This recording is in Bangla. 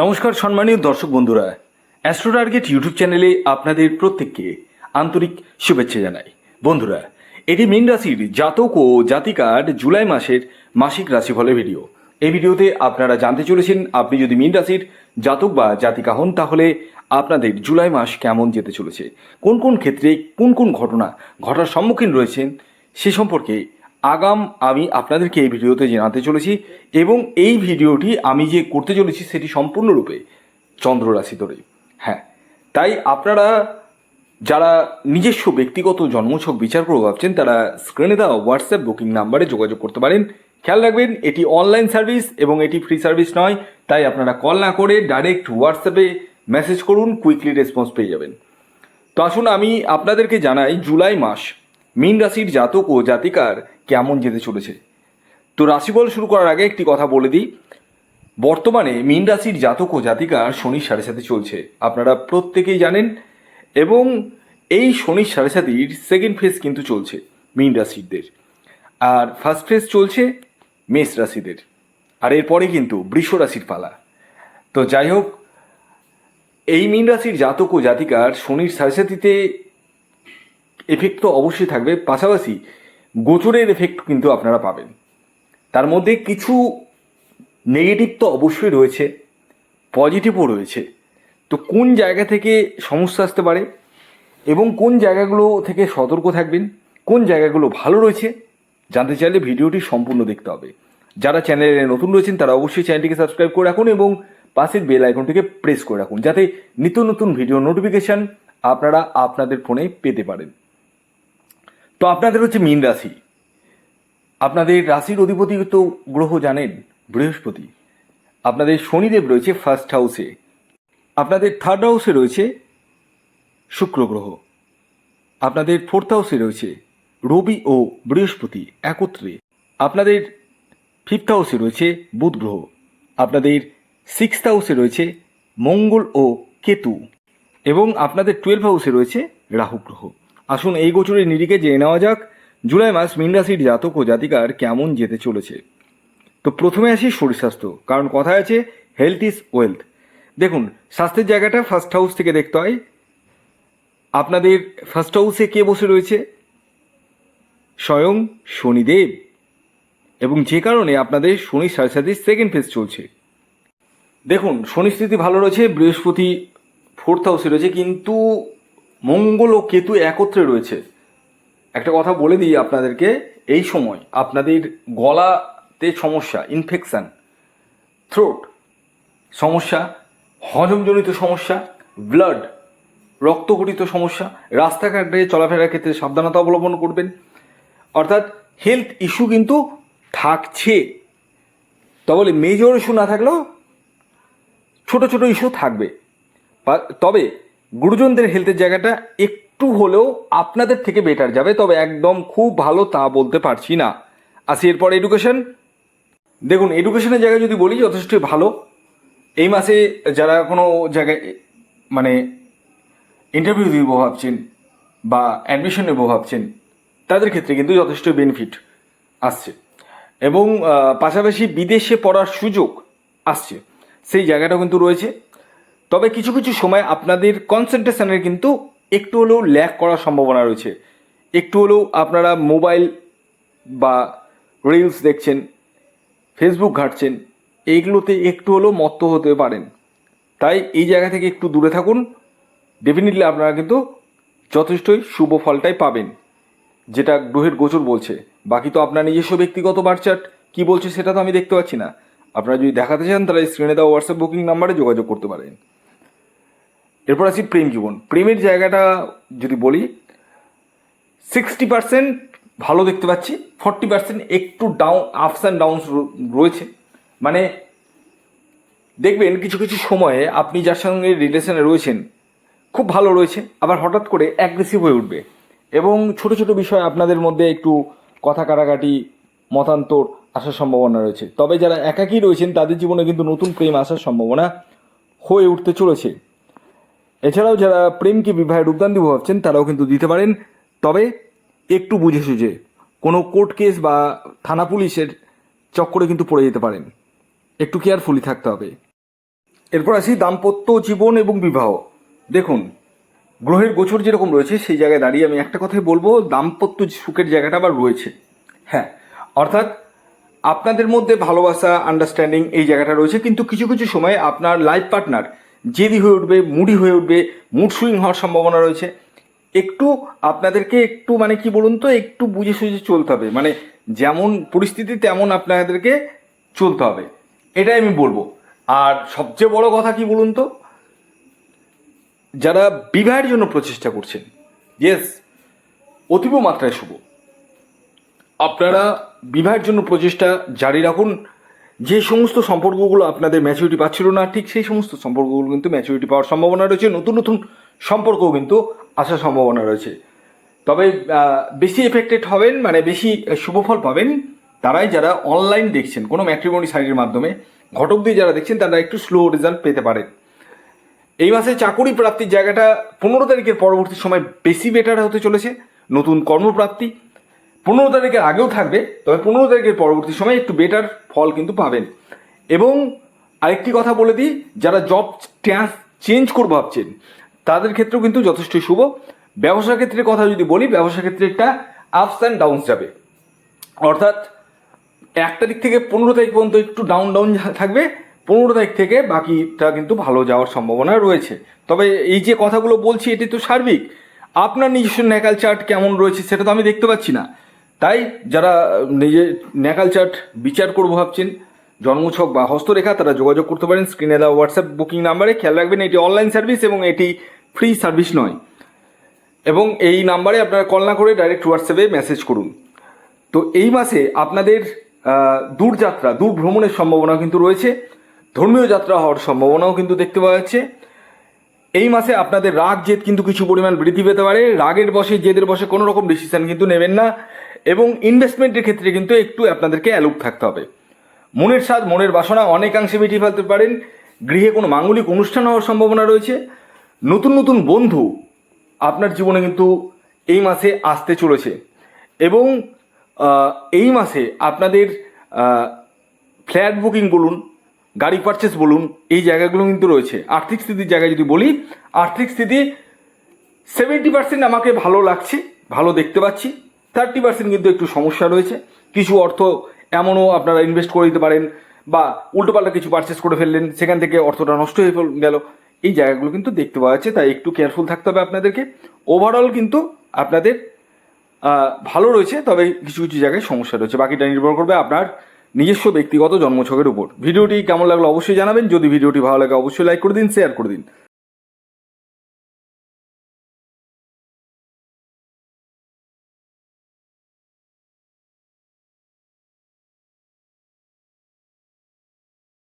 নমস্কার সম্মানীয় দর্শক বন্ধুরা অ্যাস্ট্রো টার্গেট ইউটিউব চ্যানেলে আপনাদের প্রত্যেককে আন্তরিক শুভেচ্ছা জানাই। বন্ধুরা, এটি মীন রাশির জাতক ও জাতিকার জুলাই মাসের মাসিক রাশিফলের ভিডিও। এই ভিডিওতে আপনারা জানতে চলেছেন, আপনি যদি মীন রাশির জাতক বা জাতিকা হন, তাহলে আপনাদের জুলাই মাস কেমন যেতে চলেছে? কোন কোন ক্ষেত্রে কোন কোন ঘটনা, ঘটার সম্মুখীন রয়েছেন, সে সম্পর্কে আগাম আমি আপনাদেরকে এই ভিডিওতে জানাতে চলেছি এবং এই ভিডিওটি আমি যে করতে চলেছি সেটি সম্পূর্ণরূপে চন্দ্র রাশি ধরে হ্যাঁ তাই আপনারা যারা নিজস্ব ব্যক্তিগত জন্মছক বিচার করে ভাবছেন, তারা স্ক্রিনে দেওয়া হোয়াটসঅ্যাপ বুকিং নাম্বারে যোগাযোগ করতে পারেন। খেয়াল রাখবেন, এটি অনলাইন সার্ভিস এবং এটি ফ্রি সার্ভিস নয়, তাই আপনারা কল না করে ডাইরেক্ট হোয়াটসঅ্যাপে মেসেজ করুন কুইকলি রেসপন্স পেয়ে যাবেন। তো আসুন আমি আপনাদেরকে জানাই, জুলাই মাস মীন রাশির জাতক ও জাতিকার কেমন যেতে চলেছে? তো রাশিফল শুরু করার আগে একটি কথা বলে দিই। বর্তমানে মীন রাশির জাতক ও জাতিকার শনির সাড়ে সাথে চলছে। আপনারা প্রত্যেকেই জানেন এবং এই শনির সাড়ে সাথীর সেকেন্ড ফেজ কিন্তু চলছে মীন রাশিদের। আর ফার্স্ট ফেজ চলছে মেষ রাশিদের। আর এরপরে কিন্তু বৃষ রাশির পালা। তো যাই হোক, এই মীন রাশির জাতক ও জাতিকার শনির সাড়ে সাথীতে এফেক্ট তো অবশ্যই থাকবে। পাশাপাশি গোচরের এফেক্ট কিন্তু আপনারা পাবেন। তার মধ্যে কিছু নেগেটিভ তো অবশ্যই রয়েছে পজিটিভও রয়েছে। তো কোন জায়গা থেকে সমস্যা আসতে পারে এবং কোন জায়গাগুলো থেকে সতর্ক থাকবেন, কোন জায়গাগুলো ভালো রয়েছে, জানতে চাইলে ভিডিওটি সম্পূর্ণ দেখতে হবে। যারা চ্যানেলে নতুন রয়েছেন, তারা অবশ্যই চ্যানেলটিকে সাবস্ক্রাইব করে রাখুন এবং পাশের বেল আইকনটিকে প্রেস করে রাখুন, যাতে নিত্য নতুন ভিডিও নোটিফিকেশান আপনারা আপনাদের ফোনে পেতে পারেন। তো আপনাদের হচ্ছে মীন রাশি। আপনাদের রাশির অধিপতি তো গ্রহ জানেন বৃহস্পতি। আপনাদের শনিদেব রয়েছে ফার্স্ট হাউসে আপনাদের থার্ড হাউসে রয়েছে শুক্র গ্রহ। আপনাদের ফোর্থ হাউসে রয়েছে রবি ও বৃহস্পতি একত্রে। আপনাদের ফিফথ হাউসে রয়েছে বুধ গ্রহ। আপনাদের সিক্সথ হাউসে রয়েছে মঙ্গল ও কেতু। এবং আপনাদের টুয়েলভ হাউসে রয়েছে রাহু গ্রহ। আসুন এই গোচরের নিরিখে জেনে নেওয়া যাক, জুলাই মাস মীন রাশির জাতক ও জাতিকার কেমন যেতে চলেছে। তো প্রথমে আসি শরীর স্বাস্থ্য কারণ কথায় আছে হেলথ ইজ ওয়েলথ দেখুন, স্বাস্থ্যের জায়গাটা ফার্স্ট হাউস থেকে দেখতে হয়। আপনাদের ফার্স্ট হাউসে কে বসে রয়েছে? স্বয়ং শনিদেব। এবং যে কারণে আপনাদের শনি সাড়ে সাথে সেকেন্ড ফেজ চলছে। দেখুন, শনি স্থিতি ভালো রয়েছে, বৃহস্পতি ফোর্থ হাউসে রয়েছে, কিন্তু মঙ্গল ও কেতু একত্রে রয়েছে। একটা কথা বলে দিই আপনাদেরকে, এই সময় আপনাদের গলাতে সমস্যা ইনফেকশান থ্রোট সমস্যা, হজমজনিত সমস্যা ব্লাড রক্তঘটিত সমস্যা, রাস্তাঘাটে চলাফেরার ক্ষেত্রে সাবধানতা অবলম্বন করবেন। অর্থাৎ হেলথ ইস্যু কিন্তু থাকছে। তবে মেজর ইস্যু না থাকলেও ছোট ছোট ইস্যু থাকবে। তবে গুরুজনদের হেলথের জায়গাটা একটু হলেও আপনাদের থেকে বেটার যাবে, তবে একদম খুব ভালো তা বলতে পারছি না। আসি এরপর এডুকেশন দেখুন এডুকেশনের জায়গায় যদি বলি, যথেষ্ট ভালো। এই মাসে যারা কোনো জায়গায় মানে ইন্টারভিউ দিব ভাবছেন বা অ্যাডমিশন নেব ভাবছেন, তাদের ক্ষেত্রে কিন্তু যথেষ্ট বেনিফিট আসছে। এবং পাশাপাশি বিদেশে পড়ার সুযোগ আসছে। সেই জায়গাটা কিন্তু রয়েছে। তবে কিছু কিছু সময় আপনাদের কনসেন্ট্রেশনের কিন্তু একটু হলেও ল্যাক করার সম্ভাবনা রয়েছে। একটু হলেও আপনারা মোবাইল বা রিলস দেখছেন ফেসবুক ঘাঁটছেন, এইগুলোতে একটু হলেও মত্ত হতে পারেন। তাই এই জায়গা থেকে একটু দূরে থাকুন। ডেফিনেটলি আপনারা কিন্তু যথেষ্টই শুভ ফলটাই পাবেন, যেটা গ্রহের গোচর বলছে। বাকি তো আপনার নিজস্ব ব্যক্তিগত বার্চার্ট কী বলছে সেটা তো আমি দেখতে পাচ্ছি না। আপনারা যদি দেখাতে চান, তাহলে স্ক্রিনে দেওয়া হোয়াটসঅ্যাপ বুকিং নাম্বারে যোগাযোগ করতে পারেন। এরপর আসি প্রেম জীবন। প্রেমের জায়গাটা যদি বলি সিক্সটি পার্সেন্ট ভালো দেখতে পাচ্ছি ফর্টি পার্সেন্ট একটু ডাউন আপস অ্যান্ড ডাউনস রয়েছে। মানে দেখবেন কিছু কিছু সময়ে আপনি যার সঙ্গে রিলেশনে রয়েছেন, খুব ভালো রয়েছে, আবার হঠাৎ করে অ্যাগ্রেসিভ হয়ে উঠবে। এবং ছোট ছোট বিষয় আপনাদের মধ্যে একটু কথা কাটাকাটি, মতান্তর আসার সম্ভাবনা রয়েছে। তবে যারা একাকী রয়েছেন, তাদের জীবনে কিন্তু নতুন প্রেম আসার সম্ভাবনা হয়ে উঠতে চলেছে। এছাড়াও যারা প্রেমকে বিবাহের রূপদান দিব ভাবছেন, তারাও কিন্তু দিতে পারেন। তবে একটু বুঝে সুঝে, কোনো কোর্ট কেস বা থানা পুলিশের চক্করে কিন্তু পড়ে যেতে পারেন। একটু কেয়ারফুলি থাকতে হবে। এরপর আসি দাম্পত্য জীবন এবং বিবাহ। দেখুন, গ্রহের গোচর যেরকম রয়েছে, সেই জায়গায় দাঁড়িয়ে আমি একটা কথাই বলব, দাম্পত্য সুখের জায়গাটা আবার রয়েছে। হ্যাঁ অর্থাৎ আপনাদের মধ্যে ভালোবাসা আন্ডারস্ট্যান্ডিং এই জায়গাটা রয়েছে, কিন্তু কিছু কিছু সময় আপনার লাইফ পার্টনার জেদি হয়ে উঠবে, মুডি হয়ে উঠবে মুড সুইং হওয়ার সম্ভাবনা রয়েছে। একটু আপনাদেরকে একটু মানে কি বলুন তো, একটু বুঝে সুঝে চলতে হবে। মানে যেমন পরিস্থিতি তেমন আপনাদেরকে চলতে হবে। এটাই আমি বলব। আর সবচেয়ে বড় কথা কি বলুন তো, যারা বিবাহের জন্য প্রচেষ্টা করছেন ইয়েস অতীব মাত্রায় শুভ। আপনারা বিবাহের জন্য প্রচেষ্টা জারি রাখুন। যে সমস্ত সম্পর্কগুলো আপনাদের ম্যাচুরিটি পাচ্ছিল না, ঠিক সেই সমস্ত সম্পর্কগুলো কিন্তু ম্যাচুরিটি পাওয়ার সম্ভাবনা রয়েছে। নতুন নতুন সম্পর্কও কিন্তু আসার সম্ভাবনা রয়েছে। তবে বেশি এফেক্টেড হবেন মানে বেশি শুভফল পাবেন তারাই যারা অনলাইন দেখছেন, কোনো ম্যাট্রিমনি সাইটের মাধ্যমে। ঘটক দিয়ে যারা দেখছেন, তারা একটু স্লো রেজাল্ট পেতে পারেন। এই মাসে চাকুরি প্রাপ্তির জায়গাটা পনেরো তারিখের পরবর্তী সময় বেশি বেটার হতে চলেছে। নতুন কর্মপ্রাপ্তি পনেরো তারিখের আগেও থাকবে, তবে পনেরো তারিখের পরবর্তী সময় একটু বেটার ফল কিন্তু পাবেন। এবং আরেকটি কথা বলে দিই, যারা জব চেঞ্জ করব ভাবছেন, তাদের ক্ষেত্রেও কিন্তু যথেষ্ট শুভ। ব্যবসা ক্ষেত্রে কথা যদি বলি ব্যবসা ক্ষেত্রে একটা আপস অ্যান্ড ডাউনস যাবে। অর্থাৎ এক তারিখ থেকে পনেরো তারিখ পর্যন্ত একটু ডাউন ডাউন থাকবে, পনেরো তারিখ থেকে বাকিটা কিন্তু ভালো যাওয়ার সম্ভাবনা রয়েছে। তবে এই যে কথাগুলো বলছি, এটি তো সার্বিক। আপনার নিজস্ব ন্যাকাল চার্ট কেমন রয়েছে, সেটা তো আমি দেখতে পাচ্ছি না। তাই যারা নিজে ন্যাকাল চার্ট বিচার করব ভাবছেন, জন্মছক বা হস্তরেখা, তারা যোগাযোগ করতে পারেন স্ক্রিনে দেওয়া হোয়াটসঅ্যাপ বুকিং নাম্বারে। খেয়াল রাখবেন, এটি অনলাইন সার্ভিস এবং এটি ফ্রি সার্ভিস নয়। এবং এই নাম্বারে আপনারা কল না করে ডাইরেক্ট হোয়াটসঅ্যাপে মেসেজ করুন। তো এই মাসে আপনাদের দূরযাত্রা দূর ভ্রমণের সম্ভাবনা কিন্তু রয়েছে। ধর্মীয় যাত্রা হওয়ার সম্ভাবনাও কিন্তু দেখতে পাওয়া যাচ্ছে। এই মাসে আপনাদের রাগ, জেদ কিন্তু কিছু পরিমাণ বৃদ্ধি পেতে পারে। রাগের বসে জেদের বসে কোনো রকম ডিসিশন কিন্তু নেবেন না। এবং ইনভেস্টমেন্টের ক্ষেত্রে কিন্তু একটু আপনাদেরকে অ্যালুপ থাকতে হবে। মনের স্বাদ, মনের বাসনা অনেকাংশে মিটিয়ে ফেলতে পারেন। গৃহে কোনো মাঙ্গলিক অনুষ্ঠান হওয়ার সম্ভাবনা রয়েছে। নতুন নতুন বন্ধু আপনার জীবনে কিন্তু এই মাসে আসতে চলেছে। এবং এই মাসে আপনাদের ফ্ল্যাট বুকিং বলুন, গাড়ি পারচেস বলুন, এই জায়গাগুলো কিন্তু রয়েছে। আর্থিক স্থিতির জায়গায় যদি বলি, আর্থিক স্থিতি সেভেন্টি পার্সেন্ট আমাকে ভালো লাগছে, ভালো দেখতে পাচ্ছি। থার্টি পার্সেন্ট কিন্তু একটু সমস্যা রয়েছে। কিছু অর্থ এমনও আপনারা ইনভেস্ট করে দিতে পারেন বা উল্টোপাল্টা কিছু পারচেস করে ফেললেন, সেখান থেকে অর্থটা নষ্ট হয়ে গেল। এই জায়গাগুলো কিন্তু দেখতে পাওয়া যাচ্ছে, তাই একটু কেয়ারফুল থাকতে হবে আপনাদেরকে। ওভারঅল কিন্তু আপনাদের ভালো রয়েছে, তবে কিছু কিছু জায়গায় সমস্যা রয়েছে। বাকিটা নির্ভর করবে আপনার নিজস্ব ব্যক্তিগত জন্মছকের উপর। ভিডিওটি কেমন লাগল অবশ্যই জানাবেন। যদি ভিডিওটি ভালো লাগে, অবশ্যই লাইক করে দিন শেয়ার করে দিন।